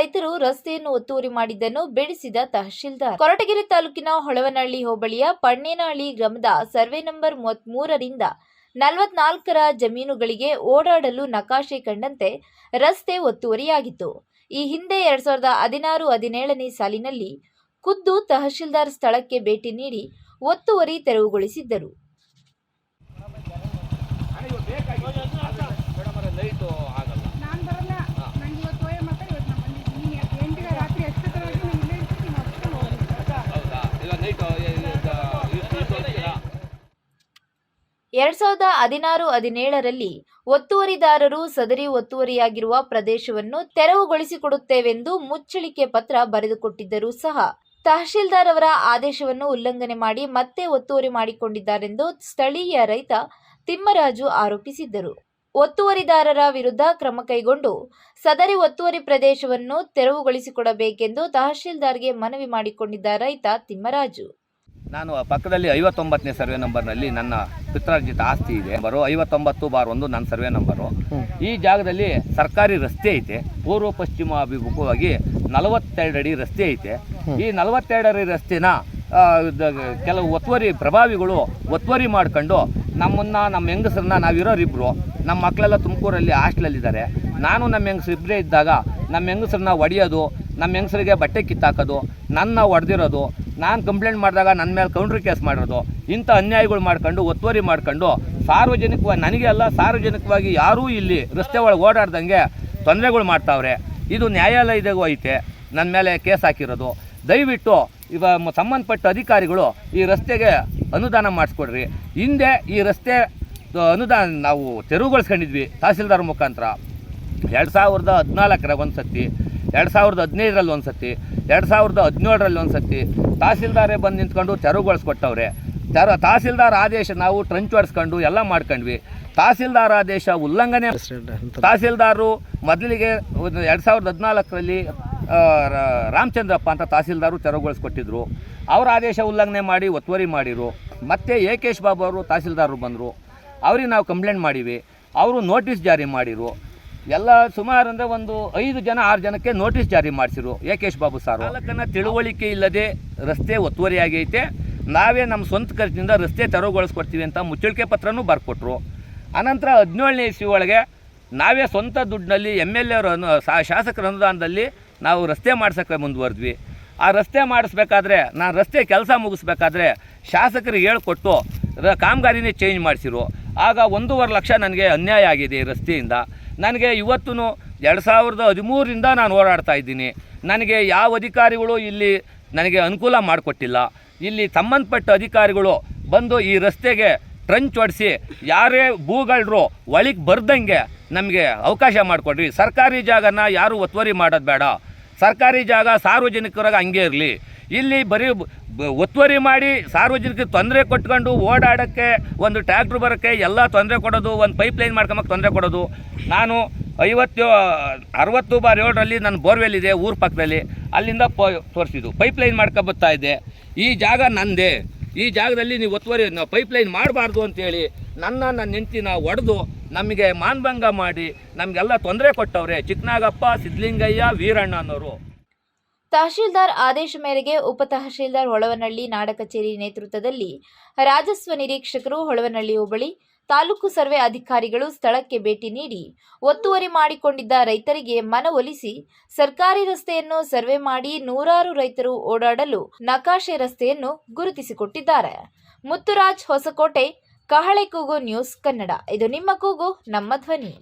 ರೈತರು ರಸ್ತೆಯನ್ನು ಒತ್ತುವರಿ ಮಾಡಿದ್ದನ್ನು ಬಿಡಿಸಿದ ತಹಶೀಲ್ದಾರ್. ಕೊರಟಗೆರೆ ತಾಲೂಕಿನ ಹೊಳವನಹಳ್ಳಿ ಹೋಬಳಿಯ ಪಣ್ಣೇನಹಳ್ಳಿ ಗ್ರಾಮದ ಸರ್ವೆ ನಂಬರ್ ಮೂವತ್ಮೂರರಿಂದ ನಲವತ್ನಾಲ್ಕರ ಜಮೀನುಗಳಿಗೆ ಓಡಾಡಲು ನಕಾಶೆ ಕಂಡಂತೆ ರಸ್ತೆ ಒತ್ತುವರಿಯಾಗಿತ್ತು. ಈ ಹಿಂದೆ ಎರಡ್ ಸಾವಿರದ ಹದಿನಾರು ಹದಿನೇಳನೇ ಸಾಲಿನಲ್ಲಿ ಖುದ್ದು ತಹಶೀಲ್ದಾರ್ ಸ್ಥಳಕ್ಕೆ ಭೇಟಿ ನೀಡಿ ಒತ್ತುವರಿ ತೆರವುಗೊಳಿಸಿದ್ದರು ಲೈಟು ಆಗಲ್ಲ ನಾನು ಬರಲ್ಲ ನಂಗೆ ಇವತ್ತು ಓಯ ಮಾತಾಡಿ ಇವತ್ತು ನಾನು ಬಂದಿದ್ದೀನಿ ನೀನು ಯಾಕೆ ಎಂಟಿಗೆ ರಾತ್ರಿ ಎಷ್ಟೊತ್ತರವರೆಗೆ ನಾನು ಇಲ್ಲೇ ಇರ್ತೀನಿ ಅಷ್ಟು ಹೌದಾ ಇಲ್ಲ ನೈಟು ಎರಡ್ ಸಾವಿರದ ಹದಿನಾರು ಹದಿನೇಳರಲ್ಲಿ ಒತ್ತುವರಿದಾರರು ಸದರಿ ಒತ್ತುವರಿಯಾಗಿರುವ ಪ್ರದೇಶವನ್ನು ತೆರವುಗೊಳಿಸಿಕೊಡುತ್ತೇವೆಂದು ಮುಚ್ಚಳಿಕೆ ಪತ್ರ ಬರೆದುಕೊಟ್ಟಿದ್ದರೂ ಸಹ ತಹಶೀಲ್ದಾರ್ ಅವರ ಆದೇಶವನ್ನು ಉಲ್ಲಂಘನೆ ಮಾಡಿ ಮತ್ತೆ ಒತ್ತುವರಿ ಮಾಡಿಕೊಂಡಿದ್ದಾರೆಂದು ಸ್ಥಳೀಯ ರೈತ ತಿಮ್ಮರಾಜು ಆರೋಪಿಸಿದ್ದರು. ಒತ್ತುವರಿದಾರರ ವಿರುದ್ಧ ಕ್ರಮ ಕೈಗೊಂಡು ಸದರಿ ಒತ್ತುವರಿ ಪ್ರದೇಶವನ್ನು ತೆರವುಗೊಳಿಸಿಕೊಡಬೇಕೆಂದು ತಹಶೀಲ್ದಾರ್ಗೆ ಮನವಿ ಮಾಡಿಕೊಂಡಿದ್ದ ರೈತ ತಿಮ್ಮರಾಜು. ನಾನು ಪಕ್ಕದಲ್ಲಿ ಐವತ್ತೊಂಬತ್ತನೇ ಸರ್ವೆ ನಂಬರ್ನಲ್ಲಿ ನನ್ನ ಪಿತ್ರಾರ್ಜಿತ ಆಸ್ತಿ ಇದೆ. ಬರು ಐವತ್ತೊಂಬತ್ತು ಬಾರ್ ಒಂದು ನನ್ನ ಸರ್ವೆ ನಂಬರು. ಈ ಜಾಗದಲ್ಲಿ ಸರ್ಕಾರಿ ರಸ್ತೆ ಐತೆ. ಪೂರ್ವ ಪಶ್ಚಿಮ ಅಭಿಮುಖವಾಗಿ ನಲವತ್ತೆರಡು ಅಡಿ ರಸ್ತೆ ಐತೆ. ಈ ನಲವತ್ತೆರಡು ಅಡಿ ರಸ್ತೆನ ಕೆಲವು ಒತ್ತುವರಿ ಪ್ರಭಾವಿಗಳು ಒತ್ತುವರಿ ಮಾಡ್ಕೊಂಡು ನಮ್ಮನ್ನ ನಮ್ಮ ಹೆಂಗಸರನ್ನ ನಾವಿರೋರಿಬ್ಬರು ನಮ್ಮ ಮಕ್ಕಳೆಲ್ಲ ತುಮಕೂರಲ್ಲಿ ಹಾಸ್ಟ್ಲಲ್ಲಿದ್ದಾರೆ. ನಾನು ನಮ್ಮ ಹೆಂಗಸರು ಇಬ್ಬರೇ ಇದ್ದಾಗ ನಮ್ಮ ಹೆಂಗಸರನ್ನ ಒಡೆಯೋದು ನಮ್ಮ ಹೆಂಗಸರಿಗೆ ಬಟ್ಟೆ ಕಿತ್ತಾಕೋದು ನನ್ನ ಹೊಡೆದಿರೋದು ನಾನು ಕಂಪ್ಲೇಂಟ್ ಮಾಡಿದಾಗ ನನ್ನ ಮೇಲೆ ಕೌಂಟ್ರ್ ಕೇಸ್ ಮಾಡಿರೋದು. ಇಂಥ ಅನ್ಯಾಯಗಳು ಮಾಡ್ಕೊಂಡು, ಒತ್ತುವರಿ ಮಾಡ್ಕೊಂಡು ಸಾರ್ವಜನಿಕವಾಗಿ, ನನಗೆ ಅಲ್ಲ, ಸಾರ್ವಜನಿಕವಾಗಿ ಯಾರೂ ಇಲ್ಲಿ ರಸ್ತೆ ಒಳಗೆ ಓಡಾಡ್ದಂಗೆ ತೊಂದರೆಗಳು ಮಾಡ್ತಾವ್ರೆ. ಇದು ನ್ಯಾಯಾಲಯದಾಗೂ ಐತೆ. ನನ್ನ ಮೇಲೆ ಕೇಸ್ ಹಾಕಿರೋದು. ದಯವಿಟ್ಟು ಇವ ಸಂಬಂಧಪಟ್ಟ ಅಧಿಕಾರಿಗಳು ಈ ರಸ್ತೆಗೆ ಅನುದಾನ ಮಾಡಿಸ್ಕೊಡ್ರಿ. ಹಿಂದೆ ಈ ರಸ್ತೆ ಅನುದಾನ ನಾವು ತೆರವುಗೊಳಿಸ್ಕೊಂಡಿದ್ವಿ ತಹಸೀಲ್ದಾರ್ ಮುಖಾಂತರ. ಎರಡು ಸಾವಿರದ ಹದಿನಾಲ್ಕರ ಒಂದು ಸತಿ ಎರಡು ಸಾವಿರದ ಹದಿನೈದರಲ್ಲಿ ಒಂದು ಸತಿ ಎರಡು ಸಾವಿರದ ಹದಿನೇಳರಲ್ಲಿ ಒಂದು ಸತಿ ತಹಸೀಲ್ದಾರೇ ಬಂದು ನಿಂತ್ಕೊಂಡು ತೆರವುಗೊಳಿಸ್ಕೊಟ್ಟವ್ರೆ ತೆರ, ತಹಸೀಲ್ದಾರ್ ಆದೇಶ ನಾವು ಟ್ರಂಚ್ ಹೊಡ್ಸ್ಕೊಂಡು ಎಲ್ಲ ಮಾಡ್ಕೊಂಡ್ವಿ. ತಹಸೀಲ್ದಾರ್ ಆದೇಶ ಉಲ್ಲಂಘನೆ ತಹಸೀಲ್ದಾರು ಮೊದಲಿಗೆ ಎರಡು ಸಾವಿರದ ಹದಿನಾಲ್ಕರಲ್ಲಿ ರಾಮಚಂದ್ರಪ್ಪ ಅಂತ ತಹಸೀಲ್ದಾರು ತೆರವುಗೊಳಿಸ್ಕೊಟ್ಟಿದ್ರು ಅವರ ಆದೇಶ ಉಲ್ಲಂಘನೆ ಮಾಡಿ ಒತ್ತುವರಿ ಮಾಡಿರು. ಮತ್ತೆ ಏಕೇಶ್ ಬಾಬು ಅವರು ತಹಸೀಲ್ದಾರರು ಬಂದರು. ಅವ್ರಿಗೆ ನಾವು ಕಂಪ್ಲೇಂಟ್ ಮಾಡಿವಿ. ಅವರು ನೋಟಿಸ್ ಜಾರಿ ಮಾಡಿರು. ಎಲ್ಲ ಸುಮಾರು ಅಂದರೆ ಒಂದು ಐದು ಜನ, ಆರು ಜನಕ್ಕೆ ನೋಟಿಸ್ ಜಾರಿ ಮಾಡಿಸಿರು. ಏಕೇಶ್ ಬಾಬು ಸಾರು. ಚಾಲಕನ ತಿಳುವಳಿಕೆ ಇಲ್ಲದೆ ರಸ್ತೆ ಒತ್ತುವರಿಯಾಗೈತೆ ನಾವೇ ನಮ್ಮ ಸ್ವಂತ ಖರ್ಚಿನಿಂದ ರಸ್ತೆ ತೆರವುಗೊಳಿಸ್ಕೊಡ್ತೀವಿ ಅಂತ ಮುಚ್ಚಳಿಕೆ ಪತ್ರನೂ ಬರ್ಕೊಟ್ರು. ಅನಂತರ ಹದಿನೇಳನೇ ಇಸ್ವಿ ಒಳಗೆ ನಾವೇ ಸ್ವಂತ ದುಡ್ಡಿನಲ್ಲಿ ಎಂ ಎಲ್ ಎರ ಶಾಸಕರ ಅನುದಾನದಲ್ಲಿ ನಾವು ರಸ್ತೆ ಮಾಡ್ಸೋಕ್ಕೆ ಮುಂದುವರೆದ್ವಿ. ಆ ರಸ್ತೆ ಮಾಡಿಸ್ಬೇಕಾದ್ರೆ, ನಾನು ರಸ್ತೆ ಕೆಲಸ ಮುಗಿಸ್ಬೇಕಾದ್ರೆ ಶಾಸಕರಿಗೆ ಹೇಳ್ಕೊಟ್ಟು ರ, ಕಾಮಗಾರಿನೇ ಚೇಂಜ್ ಮಾಡಿಸಿರು. ಆಗ ಒಂದೂವರೆ ಲಕ್ಷ ನನಗೆ ಅನ್ಯಾಯ ಆಗಿದೆ ರಸ್ತೆಯಿಂದ. ನನಗೆ ಇವತ್ತು ಎರಡು ಸಾವಿರದ ಹದಿಮೂರರಿಂದ ನಾನು ಓಡಾಡ್ತಾ ಇದ್ದೀನಿ. ನನಗೆ ಯಾವ ಅಧಿಕಾರಿಗಳು ಇಲ್ಲಿ ನನಗೆ ಅನುಕೂಲ ಮಾಡಿಕೊಟ್ಟಿಲ್ಲ. ಇಲ್ಲಿ ಸಂಬಂಧಪಟ್ಟ ಅಧಿಕಾರಿಗಳು ಬಂದು ಈ ರಸ್ತೆಗೆ ಟ್ರಂಚ್ ಹೊಡಿಸಿ ಯಾರೇ ಭೂಗಳರು ಒಳಗೆ ಬರ್ದಂಗೆ ನಮಗೆ ಅವಕಾಶ ಮಾಡಿಕೊಡ್ರಿ. ಸರ್ಕಾರಿ ಜಾಗನ ಯಾರು ಒತ್ತುವರಿ ಮಾಡೋದು ಬೇಡ. ಸರ್ಕಾರಿ ಜಾಗ ಸಾರ್ವಜನಿಕರಾಗ ಹಂಗೆ ಇರಲಿ. ಇಲ್ಲಿ ಬರೀ ಒತ್ತುವರಿ ಮಾಡಿ ಸಾರ್ವಜನಿಕರಿಗೆ ತೊಂದರೆ ಕೊಟ್ಕೊಂಡು ಓಡಾಡೋಕ್ಕೆ ಒಂದು ಟ್ಯಾಕ್ಟ್ರ್ ಬರೋಕ್ಕೆ ಎಲ್ಲ ತೊಂದರೆ ಕೊಡೋದು, ಒಂದು ಪೈಪ್ ಲೈನ್ ಮಾಡ್ಕೊಂಬಕ್ಕೆ ತೊಂದರೆ ಕೊಡೋದು. ನಾನು ಐವತ್ತು, ಅರವತ್ತು ಬಾರ್ ಏಳರಲ್ಲಿ ನನ್ನ ಬೋರ್ವೆಲ್ ಇದೆ, ಊರ ಪಕ್ಕದಲ್ಲಿ. ಅಲ್ಲಿಂದ ಪ, ತೋರಿಸಿದ್ದು. ಪೈಪ್ ಲೈನ್ ಮಾಡ್ಕೊಬತ್ತಾ ಇದ್ದೆ. ಈ ಜಾಗ ನಂದೇ. ಈ ಜಾಗದಲ್ಲಿ ನೀವು ಒತ್ತುವರಿ ಪೈಪ್ ಲೈನ್ ಮಾಡಬಾರ್ದು ಅಂತೇಳಿ ನನ್ನ ನನ್ನ ಹೆಂಡ್ತಿನ ಒಡೆದು ನಮಗೆ ಮಾನಭಂಗ ಮಾಡಿ ನಮಗೆಲ್ಲ ತೊಂದರೆ ಕೊಟ್ಟವ್ರೆ. ಚಿಕ್ಕನಾಗಪ್ಪ, ಸಿದ್ಧಲಿಂಗಯ್ಯ, ವೀರಣ್ಣ ಅನ್ನೋರು. ತಹಶೀಲ್ದಾರ್ ಆದೇಶ ಮೇರೆಗೆ ಉಪ ತಹಶೀಲ್ದಾರ್ ಹೊಳವನಹಳ್ಳಿ ನಾಡ ಕಚೇರಿ ನೇತೃತ್ವದಲ್ಲಿ ರಾಜಸ್ವ ನಿರೀಕ್ಷಕರು ಹೊಳವನಹಳ್ಳಿ ಹೋಬಳಿ ತಾಲೂಕು ಸರ್ವೆ ಅಧಿಕಾರಿಗಳು ಸ್ಥಳಕ್ಕೆ ಭೇಟಿ ನೀಡಿ ಒತ್ತುವರಿ ಮಾಡಿಕೊಂಡಿದ್ದ ರೈತರಿಗೆ ಮನವೊಲಿಸಿ ಸರ್ಕಾರಿ ರಸ್ತೆಯನ್ನು ಸರ್ವೆ ಮಾಡಿ ನೂರಾರು ರೈತರು ಓಡಾಡಲು ನಕಾಶೆ ರಸ್ತೆಯನ್ನು ಗುರುತಿಸಿಕೊಟ್ಟಿದ್ದಾರೆ. ಮುತ್ತುರಾಜ್ ಹೊಸಕೋಟೆ, ಕಹಳೆ ಕೂಗು ನ್ಯೂಸ್ ಕನ್ನಡ. ಇದು ನಿಮ್ಮ ಕೂಗು, ನಮ್ಮ ಧ್ವನಿ.